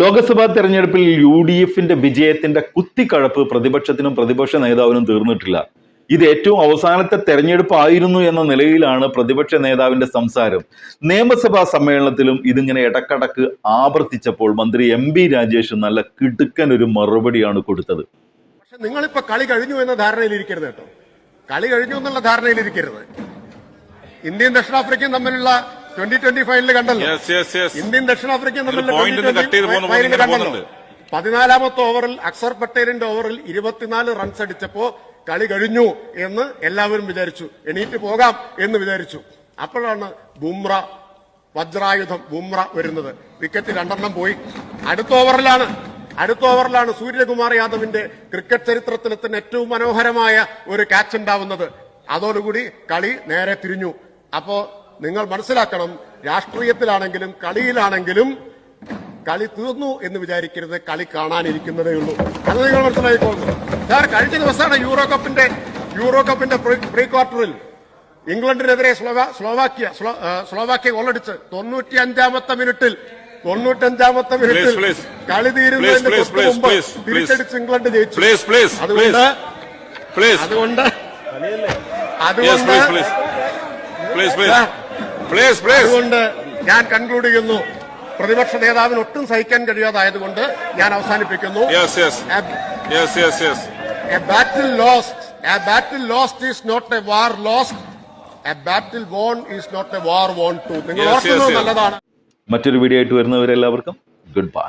ലോക്സഭാ തെരഞ്ഞെടുപ്പിൽ U D എഫിന്റെ വിജയത്തിന്റെ കുത്തിക്കഴപ്പ് പ്രതിപക്ഷത്തിനും പ്രതിപക്ഷ നേതാവിനും തീർന്നിട്ടില്ല. ഇത് ഏറ്റവും അവസാനത്തെ തെരഞ്ഞെടുപ്പ് ആയിരുന്നു എന്ന നിലയിലാണ് പ്രതിപക്ഷ നേതാവിന്റെ സംസാരം. നിയമസഭാ സമ്മേളനത്തിലും ഇതിങ്ങനെ ഇടക്കടക്ക് ആവർത്തിച്ചപ്പോൾ മന്ത്രി എം ബി രാജേഷ് നല്ല കിടുക്കൻ ഒരു മറുപടിയാണ് കൊടുത്തത്. പക്ഷെ നിങ്ങളിപ്പോ കളി കഴിഞ്ഞു എന്ന ധാരണയിലിരിക്കരുത് കേട്ടോ. കളി കഴിഞ്ഞു എന്നുള്ള ധാരണയിലിരിക്കരുത്. ഇന്ത്യയും ദക്ഷിണാഫ്രിക്കയും തമ്മിലുള്ള ട്വന്റി ട്വന്റി ഫൈനൽ കണ്ടല്ലോ. ഇന്ത്യൻ ദക്ഷിണാഫ്രിക്കയും തമ്മിലുള്ള കണ്ടല്ലോ. പതിനാലാമത്തെ ഓവറിൽ അക്സർ പട്ടേലിന്റെ ഓവറിൽ ഇരുപത്തിനാല് റൺസ് അടിച്ചപ്പോ കളി കഴിഞ്ഞു എന്ന് എല്ലാവരും വിചാരിച്ചു. എണീറ്റ് പോകാം എന്ന് വിചാരിച്ചു. അപ്പോഴാണ് ബുംറ വജ്രായുധം ബുംറ വരുന്നത്. വിക്കറ്റ് രണ്ടെണ്ണം പോയി. അടുത്ത ഓവറിലാണ്. അടുത്ത ഓവറിലാണ് സൂര്യകുമാർ യാദവിന്റെ ക്രിക്കറ്റ് ചരിത്രത്തിലെ തന്നെ ഏറ്റവും മനോഹരമായ ഒരു ക്യാച്ച് ഉണ്ടാവുന്നത്. അതോടുകൂടി കളി നേരെ തിരിഞ്ഞു. അപ്പോ നിങ്ങൾ മനസ്സിലാക്കണം രാഷ്ട്രീയത്തിലാണെങ്കിലും കളിയിലാണെങ്കിലും കളി തീർന്നു എന്ന് വിചാരിക്കരുത് കളി കാണാനിരിക്കുന്നതേ ഉള്ളൂ. അത് നിങ്ങൾ മനസ്സിലായിക്കോളൂ സാർ കഴിഞ്ഞ ദിവസമാണ് യൂറോ കപ്പിന്റെ യൂറോ കപ്പിന്റെ പ്രീ- ക്വാർട്ടറിൽ ഇംഗ്ലണ്ടിനെതിരെ സ്ലോവാ- സ്ലോവാക്യ സ്ലോവാക്യ ഗോളടിച്ച് തൊണ്ണൂറ്റി അഞ്ചാമത്തെ മിനിറ്റിൽ തൊണ്ണൂറ്റഞ്ചാമത്തെ മിനിറ്റിൽ കളി തീരുന്നതിന് തൊട്ട് മുമ്പ്. തിരിച്ചടിച്ച് ഇംഗ്ലണ്ട് ജയിച്ചു. പ്ലീസ് പ്ലീസ് അതുകൊണ്ട് അതുകൊണ്ട് അതുകൊണ്ട് അതുകൊണ്ട് ഞാൻ കൺക്ലൂഡ് ചെയ്യുന്നു. പ്രതിപക്ഷ നേതാവിന് ഒട്ടും സഹിക്കാൻ കഴിയാതായതുകൊണ്ട് ഞാൻ അവസാനിപ്പിക്കുന്നു. Yes yes A- yes yes yes A battle lost, a battle lost is not a war lost. A battle won is not a war won to. നിങ്ങൾ Yes, yes, ഓർക്കുന്നത് നല്ലതാണ്. മറ്റൊരു വീഡിയോ ആയിട്ട് വരുന്നവരെല്ലാവർക്കും ഗുഡ് ബൈ